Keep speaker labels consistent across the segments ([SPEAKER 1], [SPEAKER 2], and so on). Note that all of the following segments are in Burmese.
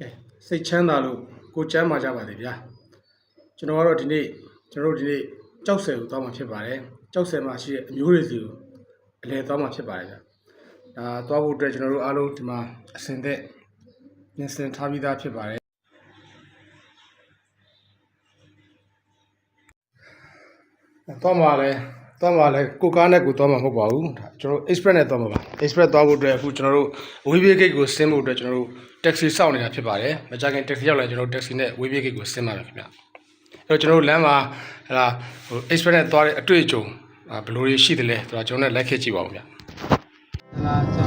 [SPEAKER 1] ကဲစိတ်ချမ်းသာလို့ကိုယ်ချမ်းသာကြပါစေဗျာကျွန်တော်ကတော့ဒီနေ့ကျွန်တော်တို့ဒီနေ့ကြောက်ဆယ်ကိုတောင်းမှာဖြစ်ပါတယ်ကြောက်ဆယ်မှာရှိတဲ့အမျိုးတွေစီကိုအလဲတောင်းမှာဖြစ်ပါတယ်ဗျာဒါတောင်းဖို့အတွက်ကျွန်တော်တို့အားလုံးဒီမှာအစင်သက်ပြင်ဆင်ထားပြီးသားဖြစ်ပါတယ်တောင်းပါလဲ တောင်းပါလဲကိုကားနဲ့ကိုတောင်းမှာမဟုတ်ပါဘူးဒါကျွန်တော်တို့ express နဲ့တောင်းမှာပါ express တောင်းဖို့အတွက်အခုကျွန်တော်တို့ဝေးပြေးဂိတ်ကိုဆင်းဖို့အတွက်ကျွန်တော်တို့ taxi စောင့်နေတာဖြစ်ပါတယ်မကြခင် taxi ရောက်လာကျွန်တော်တို့ taxi နဲ့ဝေးပြေးဂိတ်ကိုဆင်းပါမယ်ခင်ဗျအဲ့တော့ကျွန်တော်တို့လမ်းမှာဟလာဟို express နဲ့သွားတဲ့အတွေ့အကြုံအာဘယ်လိုတွေရှိသလဲဆိုတာကျွန်တော်တို့လိုက်ခဲ့ကြည့်ပါဦးဗျဒါ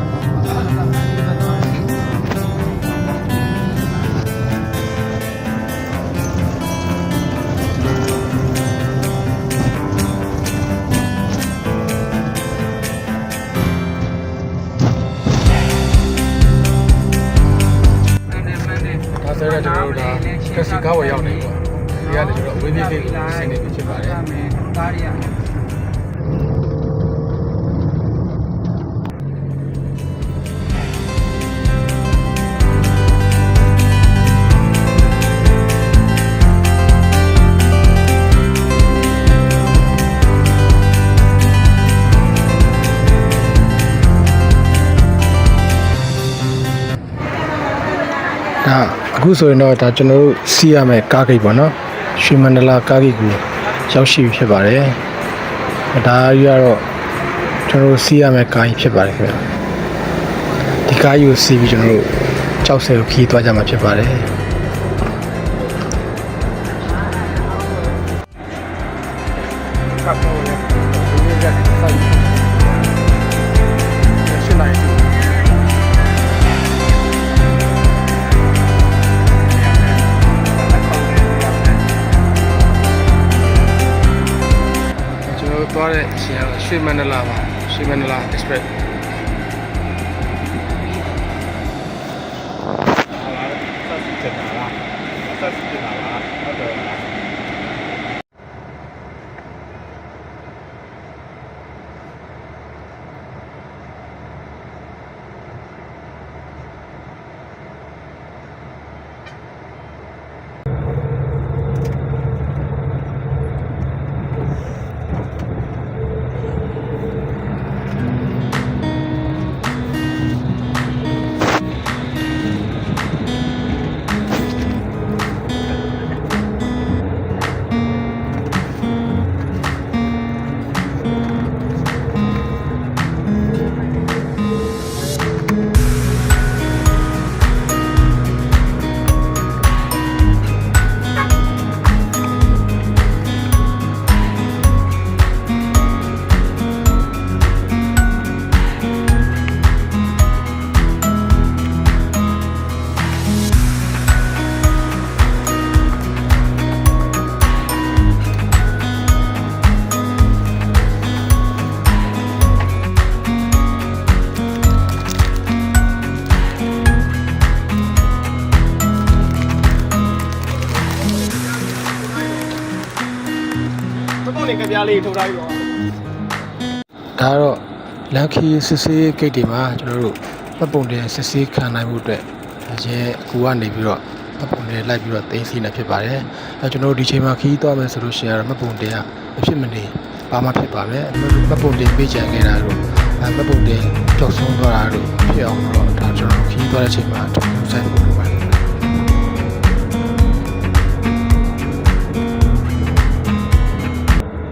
[SPEAKER 1] ကက်စီကားဝယ်ရောက်နေပြီပေါ့ဒီကလည်းကျွန်တော်အဝေးပြေးဂိတ်ကိုဆင်းနေပြီဖြစ်ပါတယ်
[SPEAKER 2] ကားတွေက
[SPEAKER 1] ဒါ အခုဆိုရင်တော့ဒါကျွန်တော်တို့စီးရမယ်ကားဂိတ်ပေါ့နော်ရွှေမန္တလာကားဂိတ်ကိုရောက်ရှိပြီဖြစ်ပါတယ်ဒါကြီးကတော့ကျွန်တော်တို့စီးရမယ်ကားကြီးဖြစ်ပါတယ်ခင်ဗျဒီကားကြီးကိုစီးပြီးကျွန်တော်တို့ကြောက်ဆယ်ကိုခီးသွားကြမှာဖြစ်ပါတယ် သွားတဲ့အချိန်ကတော့ရွှေမန္တလာပါရွှေမန္တလာ express
[SPEAKER 2] ဘုံနေကြပြားလေးထုတ်ထားပြီးတော့
[SPEAKER 1] ဒါကတော့လန်ခီစစ်ဆေးဂိတ်တွေမှာကျွန်တော်တို့ပတ်ပုံတွေစစ်ဆေးခံနိုင်မှုအတွက်ရဲအကူကနေပြီးတော့ပတ်ပုံတွေလိုက်ပြီးတော့တင်းစီနေဖြစ်ပါတယ်အဲကျွန်တော်တို့ဒီချိန်မှာခီးသွားမယ်ဆိုလို့ရှိရင်တော့မှတ်ပုံတွေကမဖြစ်မနေဘာမှဖြစ်ပါမယ်မှတ်ပုံတွေပေးချင်ခဲ့တာတို့အဲမှတ်ပုံတွေကြောက်ဆုံးသွားတာတို့ဖြစ်အောင်တော့ဒါကျွန်တော်ခီးသွားတဲ့ချိန်မှာတူဆိုင်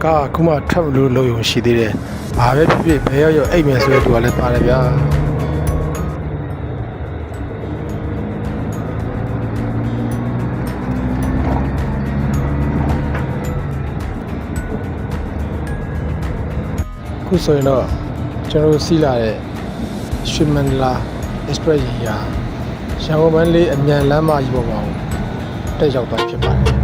[SPEAKER 1] ကားအခုမှထပ်လို့လုံုံရှိသေးတယ်။ဘာပဲဖြစ်ဖြစ်ဘယ်ရောက်ရောက်အိတ်မယ်ဆိုတဲ့သူကလည်းပါတယ်ဗျာ။အခုဆိုရင်တော့ကျွန်တော်တို့စီးလာတဲ့ရွှေမန္တလာ express ကြီးရာရန်ကုန်မန္တလေးအမြန်လမ်းမကြီးပေါ်မှာတက်ရောက်သွားဖြစ်ပါတယ်။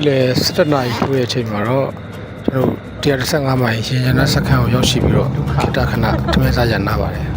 [SPEAKER 1] နေ့လယ်7နာရီထိုးတဲ့အချိန်မှာတော့ကျွန်တော်135မိုင်ရှင်ရနာစခန်းကိုရောက်ရှိပြီးတော့ခိတခဏထမင်းစားရနာပါတယ်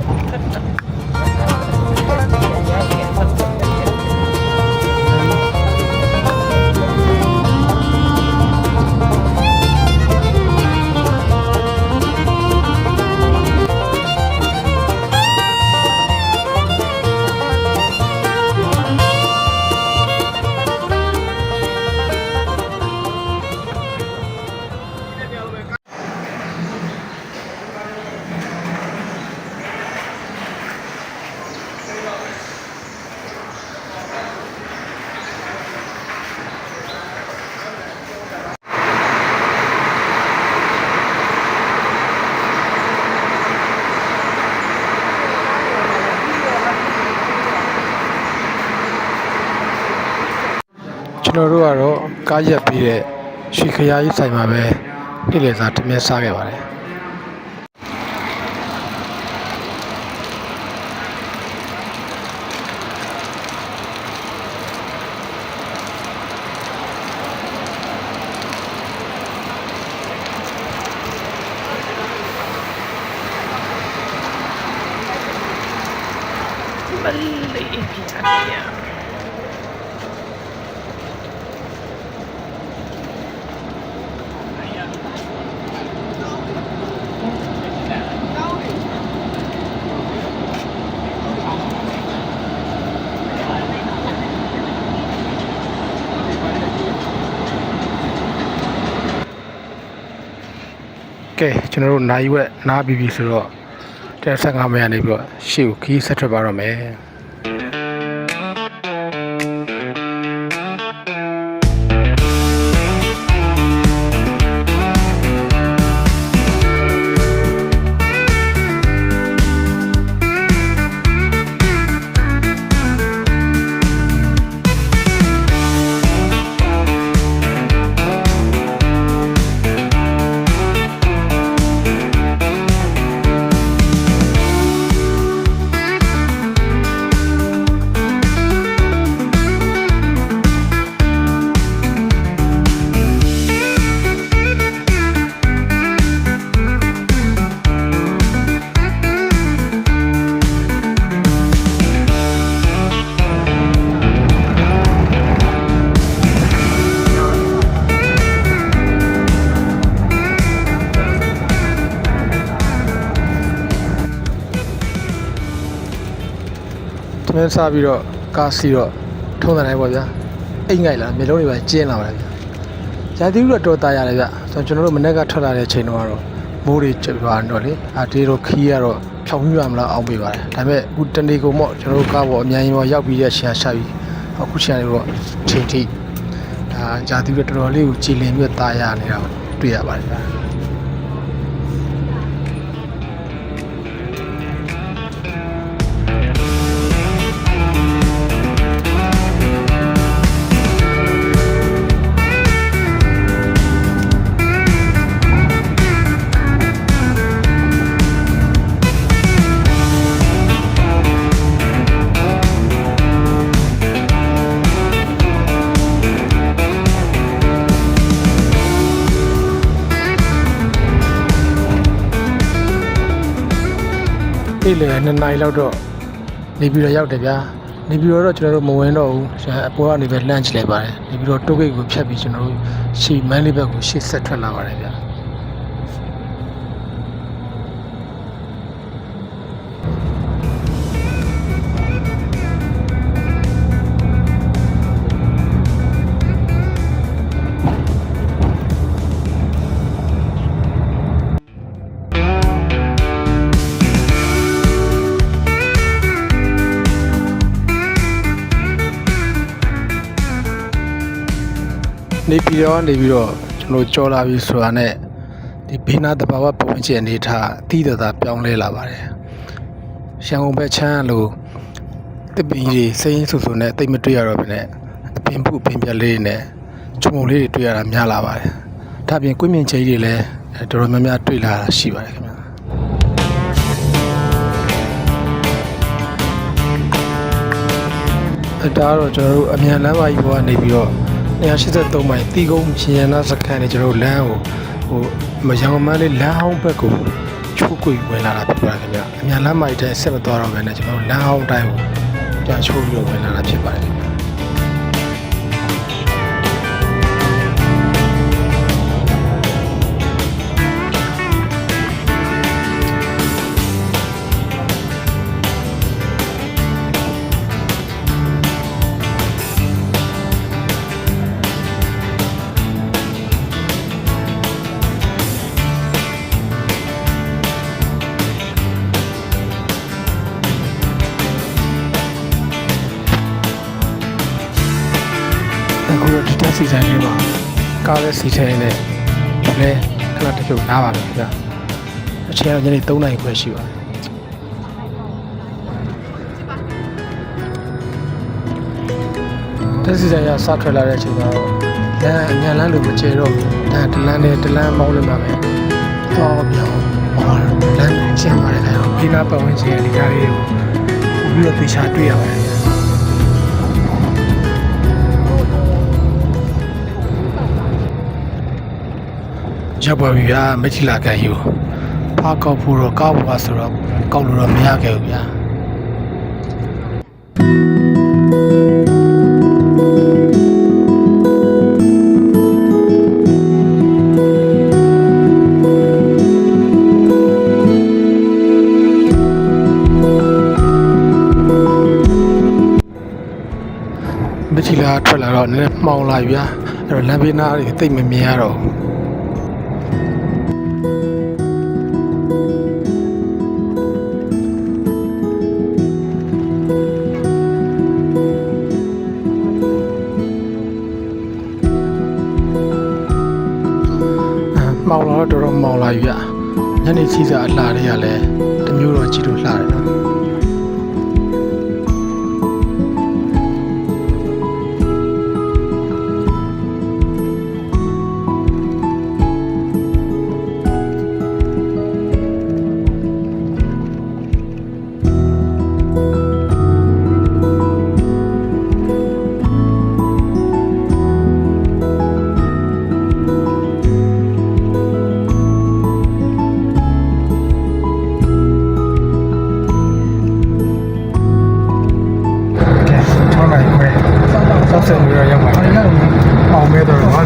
[SPEAKER 1] ကျွန်တော်တို့ကတော့ကားရက်ပြီးတဲ့ရွှေခရာကြီးဆိုင်မှာပဲနေ့လယ်စာထမင်းစားခဲ့ပါတယ်
[SPEAKER 3] မလေးပြပြ
[SPEAKER 1] ကဲကျွန်တော်တို့နိုင်ဝက်နားပြီးပြီဆိုတော့135မိုင်ကနေပြီးတော့ရှေ့ကိုခီးဆက်ထွက်ပါတော့မယ် ထမင်းစားပြီးတော့ကားစီတော့ထုံးတယ်နိုင်ပါဗျာအိတ်ငိုက်လာမျိုးလုံးတွေပဲကျင်းလာပါတယ်ဗျာရာသီဥတုတော့တာရတယ်ဗျဆိုတော့ကျွန်တော်တို့မနေ့ကထွက်လာတဲ့ချိန်တော့ကတော့မိုးတွေကျသွားတော့လေအာဒီတော့ခီးကတော့ဖြောင်းပြရမလားအောင်ပေးပါတယ်ဒါပေမဲ့အခုတနေကုန်မော့ကျွန်တော်တို့ကားပေါ်အမြန်ကြီးပေါ်ရောက်ပြီးတဲ့ရှန်ရှာပြီးအခုရှန်တွေတော့ချိန်ထိဒါရာသီဥတုတော်တော်လေးကိုကြည်လင်ပြီးတာရနေတာကိုတွေ့ရပါတယ်ဗျာ နေ့လယ်2နာရီလောက်တော့နေပြီးတော့ရောက်တယ်ဗျာနေပြီးတော့ကျွန်တော်တို့မဝင်တော့ဘူးကျွန်တော်အပေါ်ကနေပဲလန့်ချလိုက်ပါတယ်နေပြီးတော့တိုးဂိတ်ကိုဖြတ်ပြီးကျွန်တော်တို့ရှေ့မန်းလေးဘက်ကိုရှေ့ဆက်ထွက်လာပါတယ်ဗျာ နေပြီးတော့နေပြီးတော့ကျွန်တော်ကြော်လာပြီဆိုတာနဲ့ဒီဘေးနာတဘာဝပုံကျင်အနေထားအသီးတော်သားပြောင်းလဲလာပါတယ်ရန်ကုန်ဘက်ချမ်းလို့တစ်ပင်ကြီးစိမ့်ဆူဆူနဲ့တိတ်မတွေ့ရတော့ဘဲနဲ့အပင်ဖုအပင်ပြက်လေးတွေနဲ့ချုံလေးတွေတွေ့ရတာများလာပါတယ်ဒါပြင်ကွင်းမြင့်ကြီးတွေလည်းတော်တော်များများတွေ့လာတာရှိပါတယ်ခင်ဗျာအဲဒါကတော့ကျွန်တော်တို့အမြန်လမ်းမကြီးပေါ်ကနေပြီးတော့ 283မိုင်တီကုန်းရှင်ရနာစခန်းနဲ့ကျွန်တော်တို့လမ်းကိုဟိုမရောင်မန်းလေးလမ်းအောင်ဘက်ကိုချိုးကွေဝင်လာတာဖြစ်ပါတယ်ခင်ဗျအမြန်လမ်းမိုက်တဲ့အဆက်မသွားတော့ဘဲနဲ့ကျွန်တော်တို့လမ်းအောင်တိုင်းကိုပြန်ချိုးပြီးတော့ဝင်လာတာဖြစ်ပါတယ် က်စီဆိုင်လေးမှာကားလေးစီထိုင်နေဒီလေခဏတစ်ဖြုတ်နားပါမယ်ခင်ဗျအချိန်ကညနေ3နာရီခွဲရှိပါတယ်တက်စီဆိုင်ကစထွက်လာတဲ့အချိန်မှာတော့လမ်းအမြန်လမ်းလိုမကျဲတော့ဘူးဒါတလန်းနဲ့တလန်းမောင်းလို့မှာပဲတော့ပြောင်းမောင်းလမ်းကျင်ပါတယ်ခင်ဗျဒီနာပတ်ဝန်းကျင်ရဲ့ဒီကားလေးကိုပြီးတော့သေချာတွေ့ရပါတယ် ရောက်ပါပြီဗျာမချီလာကန်ယူဖားကောက်ဖို့တော့ကောက်ပါဆိုတော့ကောက်လို့တော့မရခဲ့ဘူးဗျာမချီလာထွက်လာတော့နည်းနည်းမှောင်လာပြီဗျာအဲ့တော့လမ်းဘေးနားတွေတိတ်မမြင်ရတော့ဘူး တော့တော်တော်မှောင်လာပြီဗျညနေချီစာအလှတွေကလည်းတမျိုးတော့ကြည့်လို့လှတယ်နော် 60မိနစ်ရောက်ပါပြီအောင်မဲတော့ဘာ